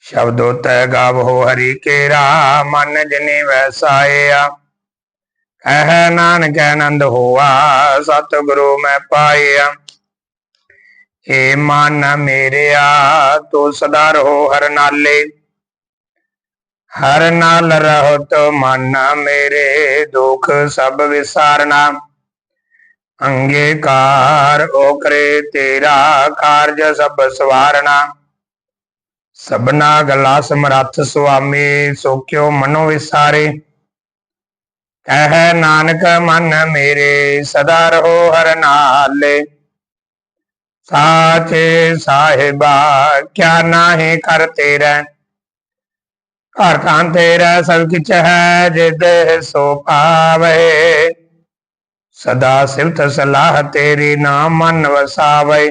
ਸ਼ਬਦੋ ਤੈ ਗਾਵੋ ਹਰੀ ਕੇਰਾ ਮਨ ਜਨੇ ਵੈਸਾਇਆ। ਕਹਿ ਨਾਨਕ ਆਨੰਦ ਹੋਆ, ਸਤਿਗੁਰੂ ਮੈਂ ਪਾਇਆ। ਏ ਮਨ ਮੇਰਿਆ, ਤੂੰ ਸਦਾ ਰਹੋ ਹਰ ਨਾਲੇ। ਹਰ ਨਾਲ ਰਹਤ ਮਨ ਮੇਰੇ, ਦੁਖ ਸਭ ਵਿਸਾਰਨਾ। ਅੰਗੀਕਾਰ ਓ ਤੇਰਾ, ਕਾਰਜ ਸਭ ਸਵਾਰਨਾ। ਸਭਨਾ ਗਲਾ ਸਮਰੱਥ ਸੁਆਮੀ ਸੋਖਿਓ ਮਨੋ ਵਿਸਾਰੇ ਕਹਿ ਨਾਨਕ ਮਨ ਮੇਰੇ ਸਦਾ ਰਹੋ ਹਰ ਨਾਲੇ ਸਾਚੇ ਸਾਹਿਬਾ ਕਿਆ ਨਾਹੀ ਕਰ ਤੇਰਾ ਘਰ ਤਾਂ ਤੇਰਾ ਸਭ ਕਿਛ ਹੈ ਜਿਦ ਸੋ ਪਾਵੇ ਸਦਾ ਸਿਫਤ ਸਲਾਹ ਤੇਰੀ ਨਾਮ ਮਨ ਵਸਾਵੇ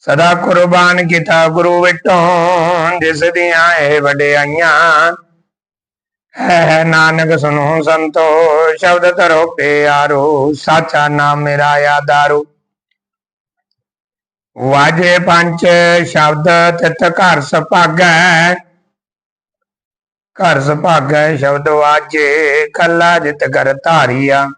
ਸਦਾ ਕੁਰਬਾਨ ਕੀਤਾ ਗੁਰੂ ਵਿਟੋਂ ਜਿਸ ਦੀਆਂ ਇਹ ਵਡਿਆਈਆਂ। ਹੈ ਨਾਨਕ ਸੁਨੋ ਸੰਤੋ, ਸ਼ਬਦ ਧਰੋ ਪਿਆਰੋ, ਸਾਚਾ ਨਾਮ ਮੇਰਾ ਆਧਾਰੋ। ਵਾਜੇ ਪੰਜ ਸ਼ਬਦ ਤਿਤ ਘਰ ਸੁਭਾਗੈ। ਘਰ ਸੁਭਾਗੈ ਸ਼ਬਦ ਵਾਜੇ, ਕੱਲਾ ਜਿਤ ਕਰ ਧਾਰੀਆ।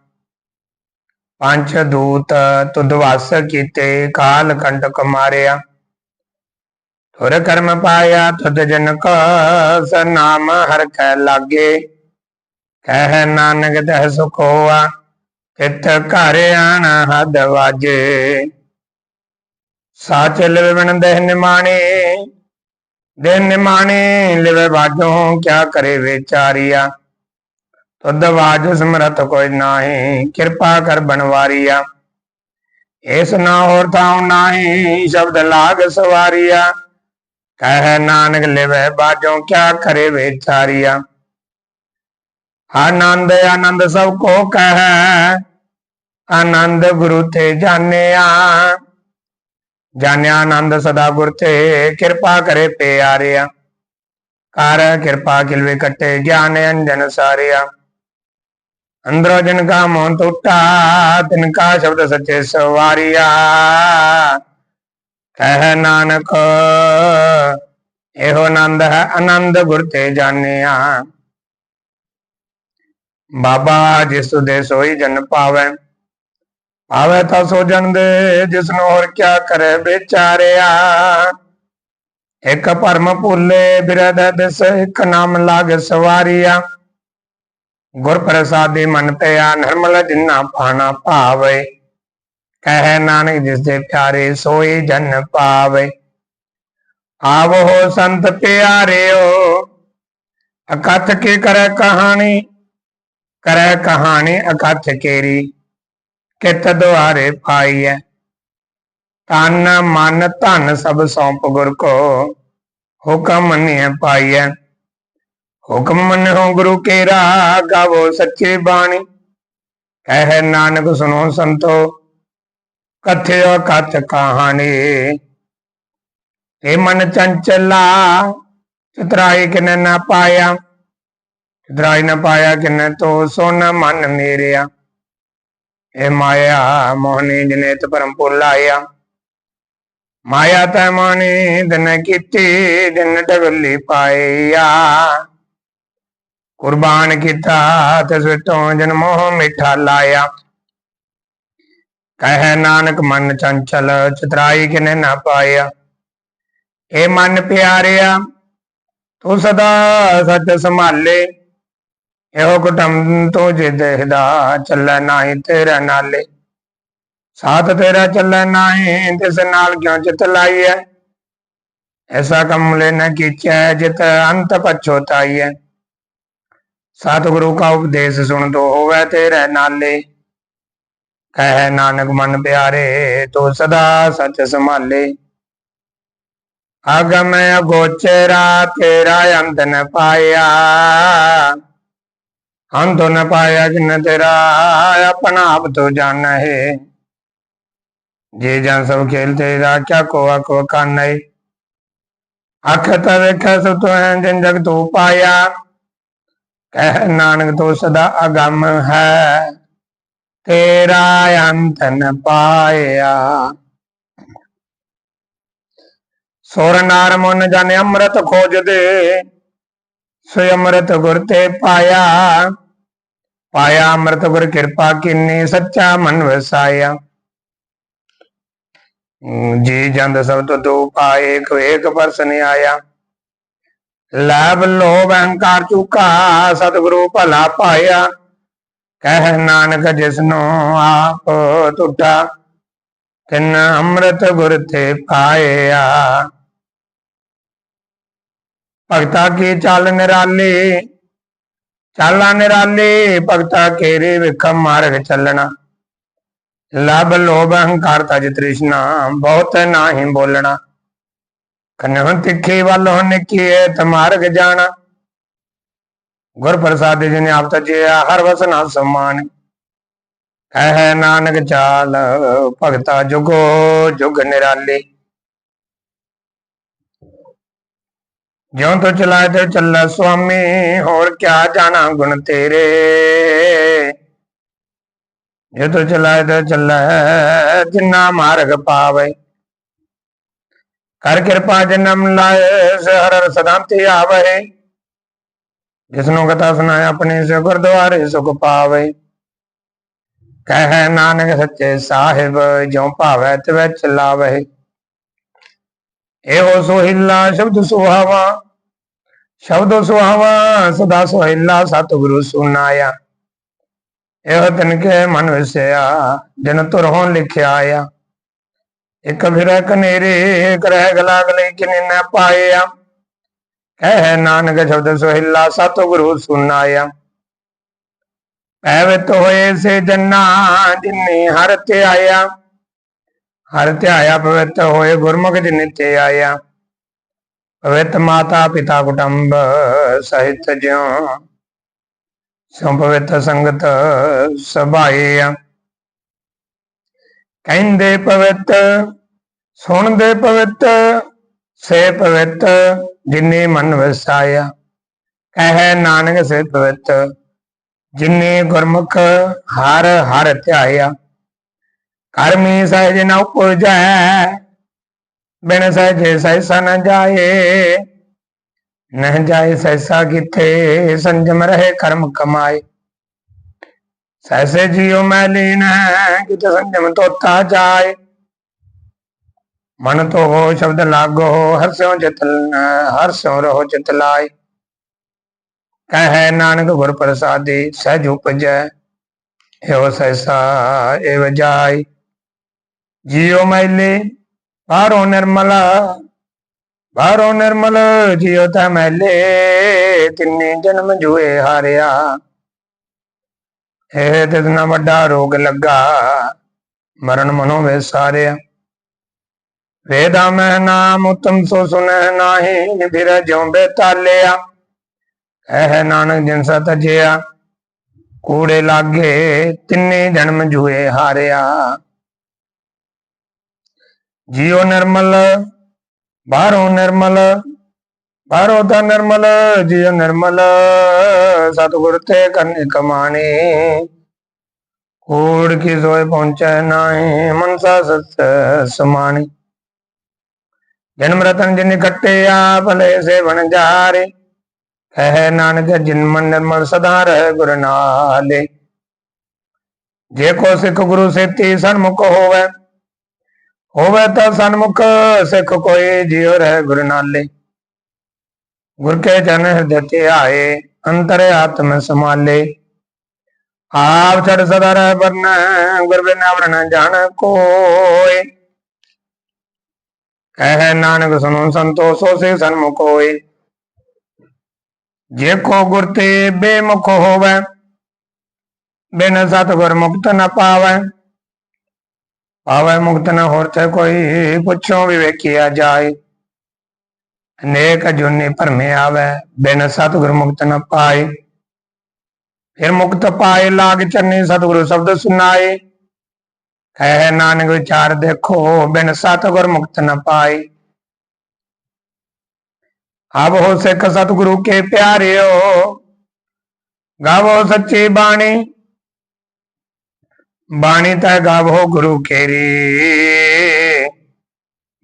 ਪੰਜ ਦੂਤ ਤੁਦਵਾਸ ਕੀਤੇ, ਕਾਲ ਕੰਟਕ ਮਾਰਿਆ। ਤੁਰ ਕਰਮ ਪਾਇਆ ਤੁਦ ਜਨ ਕਾ ਸਨਾਮ ਹਰ ਕੈ ਲਾਗੇ। ਕਹਿ ਨਾਨਕ ਤਹ ਸੁਖ ਹੋਆ ਤਿਤ ਘਰ ਆਣ ਹਦ ਵਾਜੇ। ਸਾਚ ਲਿਵ ਬਨ ਦੇਹ ਨਿਮਾਣੇ ਦੇਹ ਨਿਮਾਣੇ ਲਿਵ ਬਾਜੋਂ ਕਿਆ ਕਰੇ ਵਿਚਾਰੀਆ। ਤੁਧ ਵਾਜ ਸਮਰਥ ਕੋਈ ਨਾਹੀ, ਕਿਰਪਾ ਕਰ ਬਨਵਾਰੀਆ। ਇਸ ਨਾ ਹੋਰ ਥਾਉ ਨਾਹੀ, ਸ਼ਬਦ ਲਾਗ ਸਵਾਰੀਆ। ਕਹਿ ਨਾਨਕ ਲਿਵੈ ਬਾਜੋਂ ਕਿਆ ਕਰੇ ਵਿਚਾਰੀਆ ਆਨੰਦ ਆਨੰਦ ਸਭ ਕੋ ਕਹਿ, ਆਨੰਦ ਗੁਰੂ ਤੇ ਜਾਣਿਆ। ਜਾਣਿਆ ਆਨੰਦ ਸਦਾ ਗੁਰ ਤੇ, ਕਿਰਪਾ ਕਰੇ ਪਿਆਰਿਆ। ਕਰ ਕਿਰਪਾ ਕਿਲਵੇ ਕੱਟੇ, ਗਿਆਨ ਅੰਜਨ ਸਾਰਿਆ। ਅੰਦਰੋ ਜਨ ਕਾ ਮੋਹ ਟੁੱਟਾ, ਤਿਨ ਕਾ ਸ਼ਬਦ ਸੱਚੇ ਸਵਾਰੀਆ। ਕਹਿ ਨਾਨਕ, ਇਹੋ ਆਨੰਦ ਹੈ, ਆਨੰਦ ਗੁਰ ਤੇ ਜਾਣਿਆ। ਬਾਬਾ ਜਿਸ ਦੇ ਸੋਈ ਜਨ ਪਾਵੈ ਆਵੇ ਤਾਂ ਸੋ ਜਨ ਦੇ, ਜਿਸ ਨੂੰ ਹੋਰ ਕਿਆ ਕਰੇ ਵਿਚਾਰਿਆ। ਇੱਕ ਭਰਮ ਭੁੱਲੇ ਬਿਰਦ ਦਿਸ, ਇੱਕ ਨਾਮ ਲਾਗ ਸਵਾਰੀਆ। ਗੁਰ ਪ੍ਰਸਾਦੀ ਮਨ ਤੇ ਆ, ਨਿਰਮਲ ਜਿਨਾ ਪਾਣਾ ਭਾਵੇ। ਕਹਿ ਨਾਨਕ ਜਿਸ ਦੇ ਪਿਆਰੇ ਸੋਈ ਜਨ ਪਾਵੇ। ਆਵੋ ਸੰਤ ਪਿਆਰਿਓ, ਅਕਥ ਕੇ ਕਰੈ ਕਹਾਣੀ ਕਰੈ ਕਹਾਣੀ ਅਕਥ ਕੇਰੀ। ਕਿਤ ਦੁਆਰੇ ਪਾਈਐ, ਤਨ ਮਨ ਧਨ ਸਭ ਸੌਂਪ ਗੁਰ ਕੋ, ਹੁਕਮ ਮੰਨਿਐ ਪਾਈਐ। ਹੁਕਮ ਮੰਨੋ ਗੁਰੂ ਕੇਰਾ ਗਾਵੋ ਸੱਚੇ ਬਾਣੀ। ਕਹਿ ਨਾਨਕ ਸੁਣੋ ਸੰਤੋ ਕਥਿਓ ਕਥ ਕਹਾਣੀ। ਇਹ ਮਨ ਚੰਚਲਾ, ਚਤਰਾਈ ਕਿਨੇ ਨਾ ਪਾਇਆ। ਚਤਰਾਈ ਨਾ ਪਾਇਆ ਕਿਨੇ ਤੋ ਸੋਨ ਮਨ ਮੇਰਿਆ। ਇਹ ਮਾਇਆ, ਮੋਹਨੀ ਜਨੇਤ ਪਰਮ ਪੁਲਾਇਆ ਮਾਇਆ ਤੈ ਮੋਹਨੀ ਦਿਨ ਕੀਤੀ, ਦਿਨ ਢਗਲੀ ਪਾਇਆ। ਕੁਰਬਾਨ ਕੀਤਾ ਤਿਸ ਵਿਟੋਂ ਜਨਮੋਹ ਮਿੱਠਾ ਲਾਇਆ। ਕਹਿ ਨਾਨਕ ਮਨ ਚੰਚਲ, ਚਤਰਾਈ ਕਿਨੇ ਨਾ ਪਾਇਆ। ਏ ਮਨ ਪਿਆਰਿਆ, ਤੂੰ ਸਦਾ ਸੱਚ ਸੰਭਾਲੇ। ਇਹੋ ਕੁਟੰਬ ਤੂੰ ਜੇ ਦੇਖਦਾ ਚੱਲੈ ਨਾਹੀ ਤੇਰਾ ਨਾਲੇ। ਸਾਥ ਤੇਰਾ ਚੱਲੈ ਨਾਹੀ ਤਿਸ ਨਾਲ ਕਿਉਂ ਚਿਤ ਲਾਈਐ? ਐਸਾ ਕੰਮ ਲੈ ਨ ਕੀਚੈ, ਜਿਤ ਅੰਤ ਪਛੋਤਾਈਐ। ਸਤਿਗੁਰੂ ਕਾ ਉਪਦੇਸ਼ ਸੁਣ ਤੋ ਹੋਵੇ ਤੇਰੇ ਨਾਲੇ। ਕਹਿ ਨਾਨਕ ਮਨ ਪਿਆਰੇ, ਤੋ ਸਦਾ ਸਚ ਸੰਭਾਲੇ। ਅਗਮ ਅਗੋਚਰਾ ਤੇਰਾ ਅੰਤ ਨ ਪਾਇਆ। ਅੰਤ ਨ ਪਾਇਆ ਜਿਨ ਤੇਰਾ, ਆਪਣਾ ਆਪ ਤੋ ਜਾਣਾ ਜੇ ਜਨ ਸਭ ਖੇਲ ਤੇਰਾ ਕਿਆ ਕੋ ਅਕੋ ਕਾਨੈ ਅਖ ਤਰ ਸੋ ਤੋ ਹੈ ਜਿਨ ਜਗ ਤੋ ਪਾਇਆ। ਕਹਿ ਨਾਨਕ ਤੋ ਸਦਾ ਅਗੰਮ ਹੈ। ਤੇਰਾ ਅੰਤ ਨ ਪਾਇਆ। ਸੁਰ ਨਾਰ ਮਨ ਜਾਣੇ ਅੰਮ੍ਰਿਤ ਖੋਜਦੇ, ਸੋ ਅੰਮ੍ਰਿਤ ਗੁਰ ਤੇ ਪਾਇਆ। ਪਾਇਆ ਅੰਮ੍ਰਿਤ ਗੁਰ ਕਿਰਪਾ ਕਿੰਨੀ, ਸੱਚਾ ਮਨ ਵਸਾਇਆ। ਜੀ ਜੰਦ ਸਭ ਤੋਂ ਦੋ ਪਾਏ ਇੱਕ ਏਕ ਪਰਸਨ ਆਇਆ ਲਾਭ ਲੋਭ ਅਹੰਕਾਰ ਚੁਕਾ ਸਤਿਗੁਰੂ ਭਲਾ ਪਾਇਆ ਕਹਿ ਨਾਨਕ ਜਿਸਨੂੰ ਆਪ ਟੁੱਟਾ ਤਿਨ ਅੰਮ੍ਰਿਤ ਗੁਰ ਤੇ ਪਾਇਆ ਭਗਤਾ ਕੀ ਚੱਲ ਨਿਰਾਲੀ ਚਾਲਾ ਨਿਰਾਲੀ ਭਗਤਾ ਕੇਰੇ ਵਿਖਮ ਮਾਰਗ ਚੱਲਣਾ ਲਬ ਲੋਭ ਅਹੰਕਾਰ ਤਜ ਤ੍ਰਿਸ਼ਨਾ ਬਹੁਤ ਨਾਹੀ ਬੋਲਣਾ ਕਨਹੁ ਤਿੱਖੀ ਵੱਲ ਹੋ ਨਿਕੀਏ ਤਮਾਰਗ ਜਾਣਾ ਗੁਰ ਪ੍ਰਸਾਦਿ ਜਿਨ ਆਪ ਤਜਿਆ ਹਰ ਵਸਨਾ ਸਮਾਨ ਕਹਿ ਨਾਨਕ ਚਾਲ ਭਗਤਾ ਜੁਗੋ ਜੁਗ ਨਿਰਾਲੀ ਜਿਉ ਤੋ ਚਲਾਏ ਤੇ ਚੱਲਾ ਸੁਆਮੀ ਹੋਰ ਕਿਆ ਜਾਣਾ ਗੁਣ ਤੇਰੇ ਜੇ ਤੋ ਚਲਾਏ ਤੇ ਚੱਲਾ ਜਿਨਾ ਮਾਰਗ ਪਾਵੇ ਕਰ ਕਿਰਪਾ ਜਨਮ ਲਾਏ ਸੇ ਹਰ ਹਰ ਤੇ ਆਵੇ। ਜਿਸਨੂੰ ਕਥਾ ਸੁਣਾਏ ਆਪਣੀ ਸੇ ਗੁਰਦੁਆਰੇ ਸੁਖ ਪਾਵੇ। ਕਹਿ ਨਾਨਕ ਸੱਚੇ ਸਾਹਿਬ, ਜਿਉ ਭਾਵੈ ਤਿਵੈ ਚਲਾਵੇ। ਇਹੋ ਸੋਹਿਲਾ ਸ਼ਬਦ ਸੁਹਾਵਾ ਸ਼ਬਦ ਸੁਹਾਵਾ, ਸਦਾ ਸੋਹਿਲਾ ਸਤਿਗੁਰੂ ਸੁਨਾਇਆ ਇਹੋ ਤਨ ਕੇ ਮਨ ਵਿਸਿਆ ਜਿਨ ਤੁਰਹੋਂ ਲਿਖਿਆ ਆ। ਇੱਕ ਫਿਰ ਕਨੇਰੇ ਕਰਹਿ ਗਲਾਗ ਲਈ ਕਿਨੇ ਨ ਪਾਇਆ। ਕਹਿ ਨਾਨਕ ਸ਼ਬਦ ਸੋਹਿਲਾ ਸਤਿਗੁਰੂ ਸੁਨਾਇਆ ਐਵਤ ਹੋਏ ਸੇ ਜੰਨਾ ਜਿਨੇ ਹਰ ਤੇ ਆਇਆ ਹਰ ਧਿਆਇਆ ਪਵਿੱਤ ਹੋਏ ਗੁਰਮੁਖ ਜਿਨ ਤੇ ਆਇਆ ਪਵਿੱਤ ਮਾਤਾ ਪਿਤਾ ਕੁਟੰਬ ਸਹਿਤ ਜਿਉ। ਸੰਪਵਿੱਤ ਸੰਗਤ ਸਭਾਏ ਕਹਿੰਦੇ ਪਵਿੱਤ, ਸੁਣਦੇ ਪਵਿੱਤ, ਸੇ ਪਵਿੱਤ, ਜਿਨੇ ਮਨ ਵਸਾਇਆ। ਕਹਿ ਨਾਨਕ ਸੇ ਪਵਿੱਤ, ਜਿਨੇ ਗੁਰਮੁਖ ਹਰ ਹਰ ਧਿਆਇਆ। ਕਰਮੀ ਸਹਿਜ ਨ ਉਪਜੈ, ਬਿਨ ਸਹਿਜੇ ਸਹਿਸਾ ਨ ਜਾਏ। ਨਹ ਜਾਏ ਸਹਿਸਾ ਕਿਥੇ, ਸੰਜਮ ਰਹੇ ਕਰਮ ਕਮਾਏ। ਸਹਿਸੇ ਜਿਉ ਮੈਂ ਲੀਨ ਹੈ ਕਿਤ ਸੰਜਮ ਤੋਤਾ ਜਾਏ। ਮਨ ਤੋ ਹੋ ਸ਼ਬਦ ਲਾਗੋ ਹਰਸਿਓ ਚਿਤ ਹਰਸਿਓ ਰਹੋ ਚਿਤ ਲਾਏ। ਕਹਿ ਨਾਨਕ ਗੁਰ ਪ੍ਰਸਾਦੀ, ਸਹਿਜ ਉਪਜੈ, ਇਹੋ ਸਹਿਸਾ ਏਵ ਜਾਈ ਜਿਉ ਮੈਲੇ ਬਾਹਰੋਂ ਨਿਰਮਲ ਬਾਹਰੋਂ ਨਿਰਮਲ, ਜਿਉ ਤਾ ਮੈਲੇ ਤਿੰਨੇ ਜਨਮ ਜੁਏ ਹਾਰਿਆ। ਇਹ ਤਿਤਨਾ ਵੱਡਾ ਰੋਗ ਲੱਗਾ, ਮਰਨ ਮਨੋ ਵੇ ਸਾਰਿਆ। ਵੇਦਾ ਮੈਂ ਨਾਮ ਉਤਮ ਸੋ ਸੁਨਹਿ ਨਾਹੀ ਫਿਰ ਜਿਉ ਬੇਤਾਲਿਆ ਕਹਿ ਨਾਨਕ ਜਿਨ ਸਤ ਜਿਆ, ਕੂੜੇ ਲਾਗੇ ਤਿੰਨੇ ਜਨਮ ਜੂਏ ਹਾਰਿਆ। ਜੀਉ ਨਿਰਮਲ, ਬਾਹਰੋਂ ਨਿਰਮਲ ਬਾਹਰੋਂ ਤਾਂ ਨਿਰਮਲ, ਜੀਉ ਨਿਰਮਲ, ਸਤਿਗੁਰ ਤੇ ਕਰਨੇ ਕਮਾਣੇ। ਕੂੜ ਕੀ ਸੋਏ ਪਹੁੰਚੈ ਨਾਹੀ, ਮਨਸਾ ਸਤ ਸਮਾਣੀ। ਜਨਮ ਰਤਨ ਜਿਨ ਕੱਟਿਆ ਭਲੇ ਸੇ ਬਣ ਜਾਰੇ। ਕਹਿ ਨਾਨਕ, ਜਿਨ ਨਿਰਮਲ ਸਦਾ ਰਹਿ ਗੁਰ ਨਾਲੇ। ਜੇ ਕੋ ਸਿੱਖ ਗੁਰੂ ਸੇਤੀ ਸਨਮੁਖ ਹੋਵੇ ਹੋਵੇ ਤਾਂ ਸਨਮੁਖ, ਸਿੱਖ ਕੋਈ ਜਿਉ ਰਹਿ ਗੁਰ ਨਾਲੇ। ਗੁਰ ਕੇ ਜਨ ਹਿਰਦੈ ਤੇ ਆਏ, ਅੰਤਰ ਆਤਮ ਸਮਾਲੇ ਆਪ ਛੜ ਸਦਾ ਰਹਿ ਵਰਨ, ਗੁਰ ਬਿਨ ਵਰਨ ਜਾਣ ਕੋਇ ਕਹਿ ਨਾਨਕ ਸੁਨੋ ਸੰਤੋ ਸੋ ਸੇ ਸਨਮੁਖ ਹੋਏ ਜੇ ਕੋ ਗੁਰ ਤੇ ਬੇਮੁਖ ਹੋਵੇ, ਬਿਨ ਸਤਿਗੁਰ ਮੁਕਤ ਨ ਪਾਵੈ। ਪਾਵੈ ਮੁਕਤ ਨ ਹੋਰ ਤੇ ਕੋਈ ਪੁੱਛੋ ਵਿਵੇਕੀਆ ਜਾਏ। ਅਨੇਕ ਜੁਨੀ ਭਰਮੇ ਆਵੈ, ਬਿਨ ਸਤਿਗੁਰ ਮੁਕਤ ਨ ਪਾਏ। ਫਿਰ ਮੁਕਤ ਪਾਏ, ਲਾਗ ਚੰਨੀ ਸਤਿਗੁਰੂ ਸ਼ਬਦ ਸੁਨਾਏ। ਕਹਿ ਨਾਨਕ ਵਿਚਾਰ ਦੇਖੋ, ਬਿਨ ਸਤਿਗੁਰ ਮੁਕਤ ਨ ਪਾਏ। ਆਪ ਹੋ ਸਿੱਖ ਸਤਿਗੁਰੂ ਕੇ ਪਿਆਰਿਓ, ਗਾਵੋ ਸੱਚੀ ਬਾਣੀ। ਬਾਣੀ ਤੈ ਗਾਵੋ ਗੁਰੂ ਕੇਰੀ।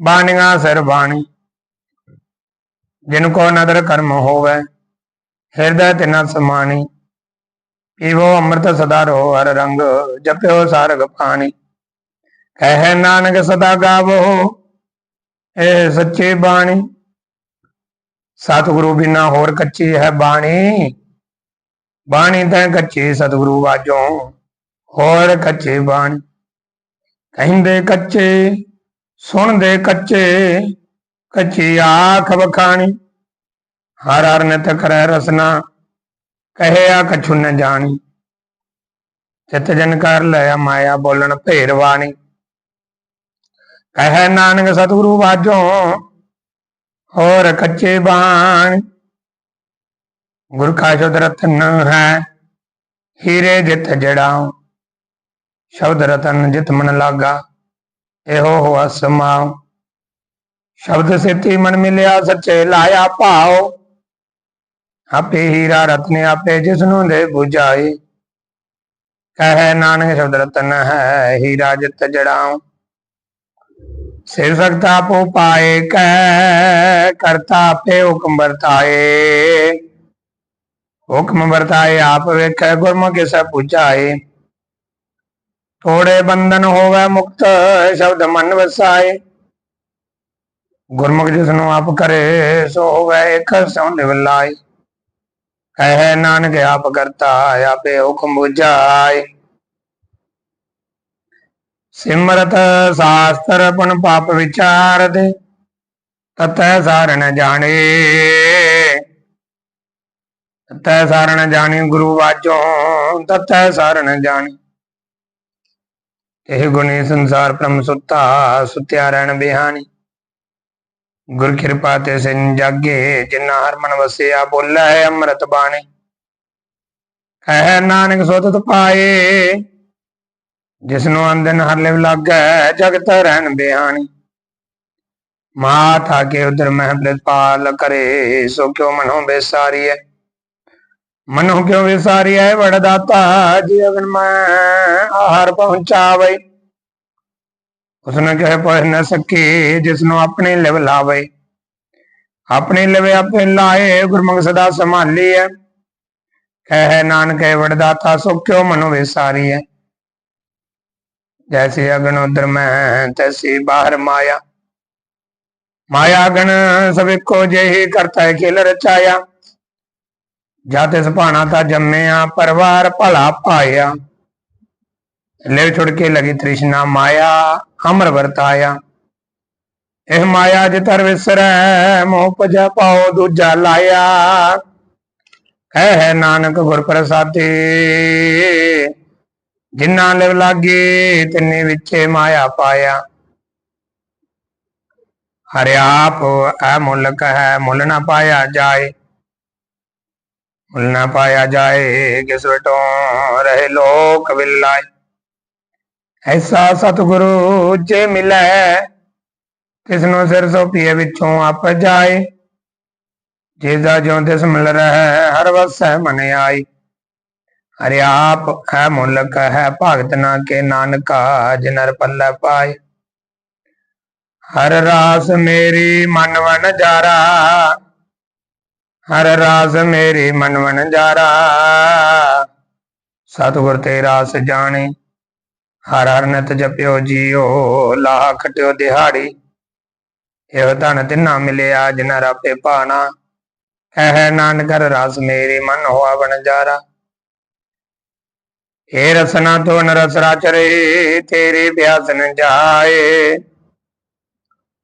ਬਾਣੀਆਂ ਸਿਰ ਬਾਣੀ। ਜਿਨ ਕੋ ਨਦਰ ਕਰਮ ਹੋਵੇ, ਹਿਰਦੈ ਤਿਨਾ ਸਮਾਣੀ ਪੀਵੋ ਅੰਮ੍ਰਿਤ ਸਦਾ ਰੋ ਹਰ ਰੰਗ, ਜਪਿਓ ਸਾਰਗ ਪਾਣੀ। ਕਹਿ ਨਾਨਕ ਸਦਾ ਗਾਵੋ ਏ ਸੱਚੀ ਬਾਣੀ। ਸਤਿਗੁਰੂ ਬਿਨਾ ਹੋਰ ਕੱਚੀ ਹੈ ਬਾਣੀ। ਬਾਣੀ ਤੈ ਕੱਚੀ ਸਤਿਗੁਰੂ ਵਾਜੋਂ, ਹੋਰ ਕੱਚੇ ਬਾਣੀ। ਕਹਿੰਦੇ ਕੱਚੇ, ਸੁਣਦੇ ਕੱਚੇ ਕੱਚੀ ਆਖ ਵਖਾਣੀ, ਹਰ ਹਰ ਨਿਤ ਕਰੈ ਰਸਨਾ ਕਹਿਆ ਕਛੁ ਨ ਜਾਣੀ। ਚਿਤ ਜਨ ਕਰ ਲਿਆ ਮਾਇਆ ਬੋਲਣ ਭੇਰਵਾਣੀ ਕਹਿ ਨਾਨਕ ਸਤਿਗੁਰੂ ਵਾਜੋਂ ਹੋਰ ਕੱਚੇ ਬਾਣ। ਗੁਰ ਕਾ ਸ਼ਬਦ ਰਤਨ ਹੈ, ਹੀਰੇ ਜਿਤ ਜੜਾਉ। ਸ਼ਬਦ ਰਤਨ ਜਿਤ ਮਨ ਲਾਗਾ, ਇਹੋ ਹੋਆ ਸਮਾਉ ਸ਼ਬਦ ਸੇਤੀ ਮਨ ਮਿਲਿਆ, ਸੱਚੇ ਲਾਇਆ ਭਾਉ। ਆਪੇ ਹੀਰਾ ਰਤਨ ਆਪੇ ਜਿਸ ਨੂੰ ਦੇ 부ਝਾਏ ਕਹੈ ਨਾਨਕ ਸ਼ਬਦ ਰਤਨ ਹੈ, ਹੀਰਾ ਜਿਤ ਜੜਾਉ। ਸਿਰ ਸਕਤਾ ਪੋ ਪਾਏ, ਕਹਿ ਕਰਤਾ ਆਪੇ ਹੁਕਮ ਵਰਤਾਏ। ਹੁਕਮ ਵਰਤਾਏ, ਆਪ ਵੇਖੈ ਗੁਰਮੁਖ ਸਭ ਪੁਜਾਏ। ਥੋੜੇ ਬੰਧਨ ਹੋਵੇ ਮੁਕਤ, ਸ਼ਬਦ ਮਨ ਵਸਾਏ। ਗੁਰਮੁਖ ਜਿਸ ਨੂੰ ਆਪ ਕਰੇ, ਸੋ ਹੋਵੇ ਇੱਕ ਸੋ ਨਿਵਲਾਈ ਕਹੇ ਨਾਨਕ ਆਪ ਕਰਤਾ, ਆਪੇ ਹੁਕਮ ਬੁਝਾਏ। ਸਿਮਰਤ ਸਾਸਤਰ ਪਨ ਪਾਪ ਵਿਚਾਰ ਦੇ ਤਤੈ ਸਾਰਨ ਜਾਣੇ। ਤਤੈ ਸਾਰਨ ਜਾਣੀ ਗੁਰੂ ਵਾਜੋ ਤਤੈ ਸਾਰਨ ਜਾਣੀ। ਇਹ ਗੁਣੀ ਸੰਸਾਰ ਪ੍ਰਮ ਸੁਤਾ, ਸੁਤਿਆ ਰਹਿਣ ਬਿਹਾਨੀ ਗੁਰ ਕਿਰਪਾ ਤੇ ਸਿਨ ਜਾਗੇ, ਜਿਨਾ ਹਰ ਮਨ ਵਸਿਆ ਬੋਲੇ ਹੈ ਅੰਮ੍ਰਿਤ ਬਾਣੀ। ਕਹਿ ਨਾਨਕ ਸੋਤਤ ਪਾਏ ਜਿਸ ਨੂੰ ਅੰਦਨ ਹਰ ਲਿਵ ਲਾਗੈ, ਜਗਤ ਰਹਿਣ ਬਿਹਾਨੀ ਮਾਥਾ ਕੇ ਉਦਰ ਮਹਿ ਪਾਲ ਕਰੇ, ਸੋ ਕਿਉ ਮਨੋ ਬੇਸਾਰੀ ਹੈ ਮਨੋ ਕਿਉ ਬੇਸਾਰੀ ਹੈ ਵੜ ਦਾਤਾ ਜੀ ਅਗਨ ਮੈਂ ਆਹਾਰ ਪਹੁੰਚਾਵੇ। ਉਸਨੇ ਕਹੇ ਪਹੁੰਚ ਨਾ ਸਕੇ ਜਿਸ ਨੂੰ ਆਪਣੇ ਲਿਵ ਲਾਵੇ। ਆਪਣੇ ਲਿਵ ਆਪੇ ਲਾਏ, ਗੁਰਮੁਖ ਸਦਾ ਸੰਭਾਲੀ ਹੈ ਕਹਿ, ਨਾਨਕ ਹੈ ਵੜ ਸੋ ਕਿਉ ਮਨੋ ਵਿਸਾਰੀ ਹੈ ਜੈਸੇ ਅਗਨ ਉਦਰ ਮੈਂ, ਤੈਸੀ ਬਾਹਰ ਮਾਇਆ। ਮਾਇਆ ਗਣ ਸਭ ਇੱਕੋ ਜਿਹੀ ਕਰਤਾ ਹੈ ਖੇਲ ਰਚਾਇਆ। ਜਾਤੇ ਸੁਭਾਣਾ ਤਾਂ ਜੰਮਿਆ, ਪਰਵਾਰ ਭਲਾ ਪਾਇਆ। ਲੈ ਛੁੜ ਕੇ ਲਗੀ ਤ੍ਰਿਸ਼ਨਾ ਮਾਇਆ। ਅਮਰ ਵਰਤਾਇਆ ਇਹ ਮਾਇਆ ਜਿਤਰ ਵਿਸਰੈ ਮੋਹ ਪਜਾ ਪਾਉ ਦੂਜਾ ਲਾਇਆ ਕਹਿ ਨਾਨਕ ਗੁਰ ਪ੍ਰਸਾਦੇ ਜਿਨ੍ਹਾਂ ਲਿਵ ਲਾਗੇ ਤਿੰਨੇ ਵਿੱਚੇ ਮਾਇਆ ਪਾਇਆ ਹਰਿ ਆਪ ਐ ਮੁਲਕ ਹੈ ਮੁੱਲ ਨਾ ਪਾਇਆ ਜਾਏ ਮੁੱਲ ਨਾ ਪਾਇਆ ਜਾਏ ਕਿਸ ਵਟੋਂ ਰਹੇ ਲੋਕ ਵਿਲਾਏ ਐਸਾ ਸਤਿਗੁਰੂ ਜੇ ਮਿਲੈ ਤਿਸ ਨੂੰ ਸਿਰ ਸੋਪੀਏ ਵਿੱਚੋਂ ਆਪ ਜਾਏ। ਜਿਹਦਾ ਜਿਉ ਤਿਸ ਮਿਲ ਰਹਿ, ਹਰ ਵਸੈ ਮਨ ਆਈ। ਹਰਿ ਆਪ ਹੈ ਮੁਲਕ, ਹੈ ਭਗਤ ਨਾ ਕੇ ਨਾਨਕਾ, ਜਿਨਰ ਪੱਲੇ ਪਾਏ। ਹਰ ਰਾਸ ਮੇਰੀ ਮਨ ਵਨ ਜਾਰਾ, ਹਰ ਰਾਸ ਮੇਰੀ ਮਨ ਵਨ ਜਾਰਾ। ਸਤਿਗੁਰ ਤੇ ਰਾਸ ਜਾਣੇ। ਹਰ ਹਰ ਨਿਤ ਜਪਿਓ ਜੀਓ ਲਾਹ ਖਟਿਓ ਦਿਹਾੜੀ। ਇਹ ਧਨ ਤਿੰਨਾ ਮਿਲਿਆ, ਜਿਨ੍ਹਾਂ ਰਾਪੇ ਪਾਣਾ ਕਹਿ ਨਾਨਕ ਰਸ ਮੇਰੀ ਮਨ ਹੋਆ ਵਣਜਾਰਾ ਏ ਰਸਨਾ ਤੋਂ ਨਰਸ ਰਾਚਰੇ ਤੇਰੇ ਪਿਆਸ ਨ ਜਾਏ।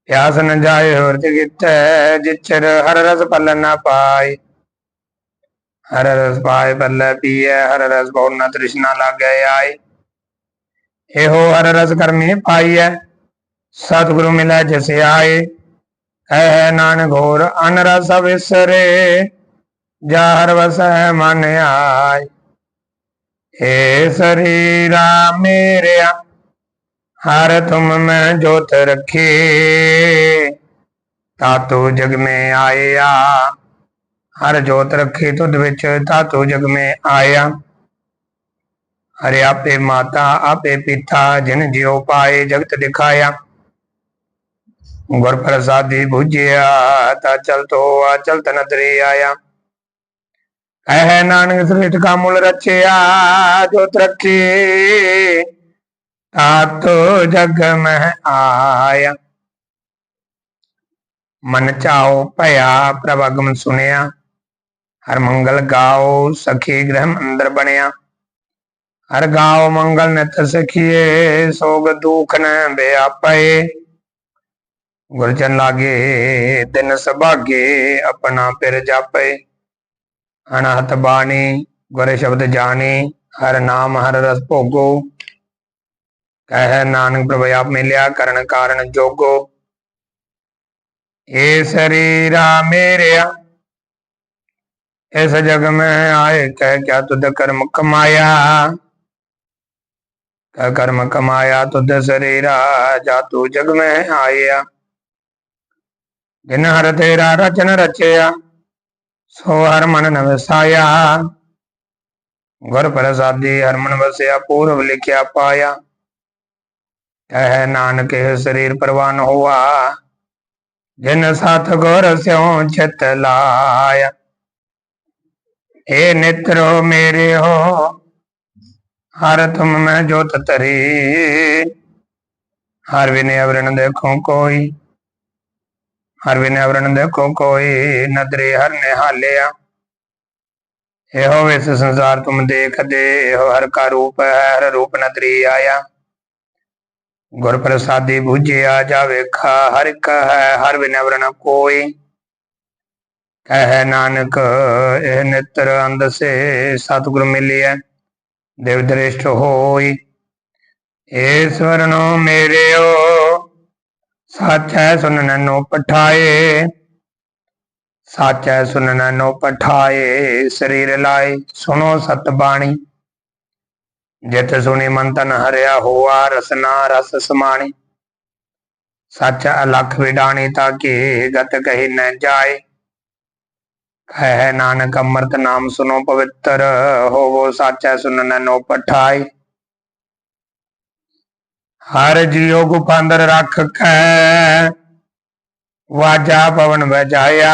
ਪਿਆਸ ਨ ਜਾਏ, ਹੋਰ ਜਗਿਤੈ ਜਿਚਰ ਹਰ ਰਸ ਪਲ ਨਾ ਪਾਏ। ਹਰ ਰਸ ਪਾਏ, ਪਲ ਪੀਐ ਹਰ ਰਸ ਬਹੁ ਨਾ ਤ੍ਰਿਸ਼ਨਾ ਲਾਗੈ ਆਏ। ਇਹੋ ਹਰ ਰਸ ਕਰਮੀ ਹੈ ਸਤਿਗੁਰੂ ਮਿਲੈ ਜਿਸ ਆਏ। ਹੈ ਨਾਨਕ ਘੋਰ ਅਨ ਵਿਸਰੇ ਜਾ ਹਰ ਵਸੈ ਮਨ ਆਏ। ਏ ਸਰੀਰਾ ਮੇਰਿਆ, ਹਰ ਤੁਮ ਮੈਂ ਜੋਤ ਰੱਖੀ। ਤਾਤੂ ਜਗ ਮੈਂ ਆਇਆ, ਹਰ ਜੋਤ ਰੱਖੀ, ਤੁਧ ਵਿੱਚ ਤਾਤੂ ਜਗ ਮੈਂ ਆਇਆ। ਹਰਿ ਆਪੇ ਮਾਤਾ, ਆਪੇ ਪਿਤਾ, ਜਿਨ ਜਿਉ ਪਾਏ ਜਗਤ ਦਿਖਾਇਆ। ਗੁਰ ਪ੍ਰਸਾਦੀ ਬੁਝਿਆ, ਤਾ ਚਲ ਤੋ ਆ ਚਲਤ ਨਦਰੀ ਆਇਆ। ਕਹਿ ਨਾਨਕ ਸ੍ਰਿਸ਼ਟ ਕਾ ਮੁਲ ਰਚਿਆ, ਜੋਤ ਰੱਖੀ ਤਾਤੋ ਜਗ ਮਹਿ ਆਇਆ। ਮਨ ਚਾਓ ਭਇਆ ਪ੍ਰਭ ਅਗਮ ਸੁਨਿਆ, ਹਰ ਮੰਗਲ ਗਾਓ ਸਖੀ ਗ੍ਰਹਿ ਅੰਦਰ ਬਣਿਆ। ਹਰ ਗਾਓ ਮੰਗਲ ਨਿਤ ਸਖੀਏ, ਸੋਗ ਦੁਖ ਨ ਬਿਆਪੇ ਗੁਰਜਨ ਲਾਗੇ, ਦਿਨ ਸੁਭਾਗੇ, ਆਪਣਾ ਪਿਰ ਜਾਪੇ। ਅਨਹਤ ਬਾਣੀ, ਗੁਰ ਸ਼ਬਦ ਜਾਣੀ, ਹਰ ਨਾਮ ਹਰ ਰਸ ਭੋਗੋ। ਕਹਿ ਨਾਨਕ ਪ੍ਰਭ ਆਪ ਮਿਲਿਆ, ਕਰਨ ਕਾਰਨ ਜੋਗੋ। ਏ ਸਰੀਰਾ ਮੇਰਿਆ, ਇਸ ਜਗ ਮੈਂ ਆਏ, ਕਹਿ ਕਿਆ ਤੁਧ ਕਰਮ ਕਮਾਇਆ। ਕਾ ਕਰਮ ਕਮਾਇਆ ਤੁਧ ਸਰੀਰਾ ਜਾ ਤੂ ਜਗ ਮੈਂ ਆਇਆ ਜਿਨ ਹਰ ਤੇਰਾ ਰਚਨ ਰਚਿਆ ਸੋ ਹਰ ਮਨ ਨ ਵਸਾਇਆ ਗੁਰ ਪ੍ਰਸਾਦੀ ਹਰ ਮਨ ਵਸਿਆ ਪੂਰਵ ਲਿਖਿਆ ਪਾਇਆ ਕਹਿ ਨਾਨਕ ਇਹ ਸਰੀਰ ਪਰਵਾਨ ਹੋਆ ਜਿਨ ਸਾਥ ਗੁਰ ਸਿਉ ਚਿਤ ਲਾਇਆ ਏ ਨਿਤਰੋ ਮੇਰੇ ਹੋ ਹਰ ਤੁਮ ਮੈਂ ਜੋਤ ਤਰੀ ਹਰ ਵਿਨੇ ਅਵਰਣ ਦੇਖੋ ਕੋਈ। ਹਰ ਵਿਨੇ ਅਵਰਣ ਦੇਖੋ ਕੋਈ, ਨਦਰੇ ਹਰ ਨਿਹਾਲਿਆ। ਇਹੋ ਇਸ ਸੰਸਾਰ ਤੁਮ ਦੇਖਦੇ ਇਹੋ ਹਰ ਕਾ ਰੂਪ ਹੈ, ਹਰ ਰੂਪ ਨਦਰੀ ਆਇਆ। ਗੁਰ ਪ੍ਰਸਾਦੀ ਬੁਝਿਆ ਜਾ ਵੇਖਾ, ਹਰ ਇੱਕ ਹੈ, ਹਰ ਵਿਨੇ ਅਵਰਣ ਕੋਈ। ਕਹਿ ਨਾਨਕ, ਇਹ ਨਿਤਰ ਅੰਦ ਸੇ ਸਤਿਗੁਰ ਮਿਲਿਆ ਦੇਵ ਦ੍ਰਿਸ਼ਟ ਹੋਈ ਈਸ਼ਵਰਨੋ ਮੇਰਿਓ ਹੈ ਸੁਨਨ ਨੂੰ ਪਠਾਏ। ਸੱਚ ਹੈ ਸੁਨਨ ਨੂੰ ਪਠਾਏ, ਸਰੀਰ ਲਾਏ, ਸੁਣੋ ਸਤ ਬਾਣੀ। ਜਿਤ ਸੁਣੀ ਮਨ ਤਨ ਹਰਿਆ ਹੋਆ ਰਸਨਾ ਰਸ ਸਮਾਣੀ। ਸੱਚ ਅਲਖ ਵਿਡਾਣੀ ਤਾਂ ਕਿ ਗਤ ਕਹੀ ਨ ਜਾਏ। ਹੈ ਨਾਨਕ ਅੰਮ੍ਰਿਤ ਨਾਮ ਸੁਨੋ ਪਵਿੱਤਰ ਹੋਵੋ ਸਾਚੈ ਸੁਨਨ ਨੋ ਪਠਾਈ ਹਰ ਜੀਉ ਗੁਪੰਦਰ ਰੱਖ ਕੈ ਵਾਜਾ ਪਵਨ ਵਜਾਇਆ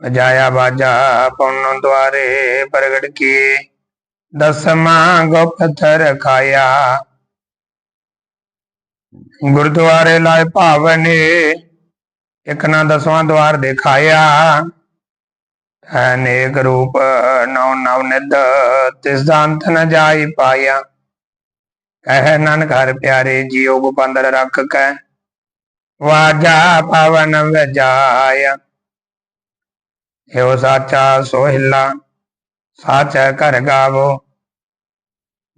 ਵਜਾਇਆ ਬਾਜਾ ਪਵਨ ਦੁਆਰੇ ਪ੍ਰਗਟ ਕੀ ਦਸਮਾ ਗੁਪਤ ਰਖਾਇਆ ਗੁਰਦੁਆਰੇ ਲਾਇ ਭਾਵਨੇ ਇਕ ਨਾ ਦਸਵਾਂ ਦਵਾਰ ਦਿਖਾਇਆ ਅਨੇਕ ਰੂਪ ਨੌ ਨਵ ਨਿਦ ਤਿਸ ਦਾ ਅੰਤ ਨ ਜਾਈ ਪਾਇਆ ਕਹਿ ਨਾਨਕ ਹਰ ਪਿਆਰੇ ਜੀਉ ਗੁਪੰਦਰ ਰੱਖ ਕੈ ਵਾਜਾ ਪਵਨ ਵਜਾਇਆ ਇਹੋ ਸਾਚਾ ਸੋਹਿਲਾ ਸਾਚਾ ਘਰ ਗਾਵੋ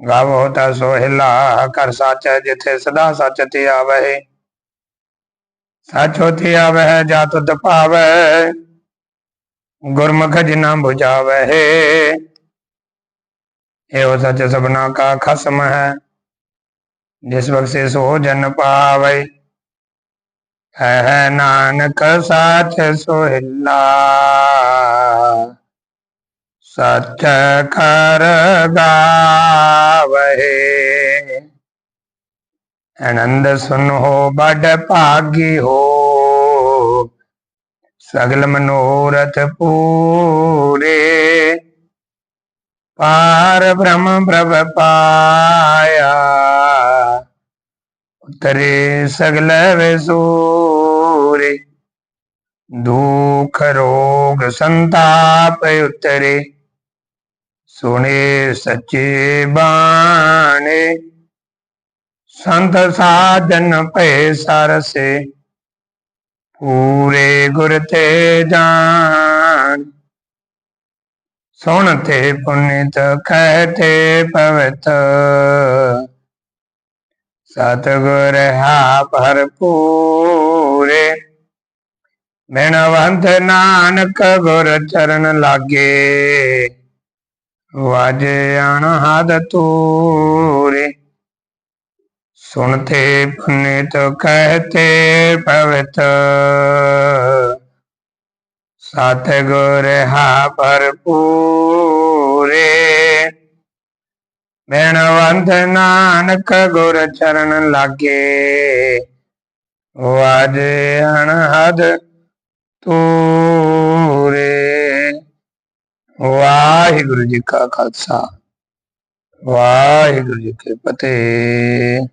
ਗਾਵੋ ਤਾ ਸੋਹਿਲਾ ਕਰ ਸਾਚਾ ਜਿਥੇ ਸਦਾ ਸੱਚ ਤੇ ਆਵਹਿ ਸੱਚ ਹੋਤੀ ਆਵਹਿ ਜਾ ਤੁਧ ਭਾਵੈ। ਗੁਰਮੁਖ ਜਿਨਾ 부ਝਾਵਹਿ ਇਹੋ ਸੱਚ ਸਭਨਾ ਕਾ ਖਸਮ ਹੈ। ਜਿਸ ਬਖਸ਼ੇ ਸੋ ਜਨ ਪਾਵੈ। ਹੈ ਨਾਨਕ ਸਾਚ ਸੋਹਿਲਾ ਸੱਚ ਕਰ ਗਾਵਹਿ ਆਨੰਦ ਸੁਨ ਹੋ ਬੜ ਭਾਗੀ ਹੋ। ਸਗਲ ਮਨੋਰਥ ਪੂਰੇ। ਪਾਰ ਬ੍ਰਹਮ ਪ੍ਰਭ ਪਾਇਆ। ਉਤਰੇ ਸਗਲ ਵਿਸੂਰੇ। ਦੂ ਦੁਖ ਰੋਗ ਸੰਤਾਪ ਉਤਰੇ। ਸੁਣੇ ਸੱਚੇ ਬਾਣੇ। ਸੰਤ ਸਾਜਨ ਭੈ ਸਰਸੇ। ਪੂਰੇ ਗੁਰ ਤੇ ਜਾਣ ਸੁਣ ਤੇ ਪੁਨਿਤ ਕਹਤੇ ਪਵਿੱਤ। ਸਤਿਗੁਰ ਹਾ ਭਰਪੂਰੇ। ਮਿਣਵੰਤ ਨਾਨਕ ਗੁਰ ਚਰਨ ਲਾਗੇ। ਵਾਜੇ ਅਨਹਦ ਤੂਰੇ ਸੁਣਤੇ ਪੁਨਿਤ ਕਹਤੇ ਪਵਿੱਤ। ਸਤਿਗੁਰ ਹਾ ਭਰਪੂਰੇ ਬਿਨਵੰਤ ਨਾਨਕ ਗੁਰ ਚਰਨ ਲਾਗੇ। ਵਾਜੇ ਅਨਹਦ ਤੂਰੇ ਵਾਹਿਗੁਰੂ ਜੀ ਕਾ ਖਾਲਸਾ। ਵਾਹਿਗੁਰੂ ਜੀ ਕੀ ਫਤਿਹ।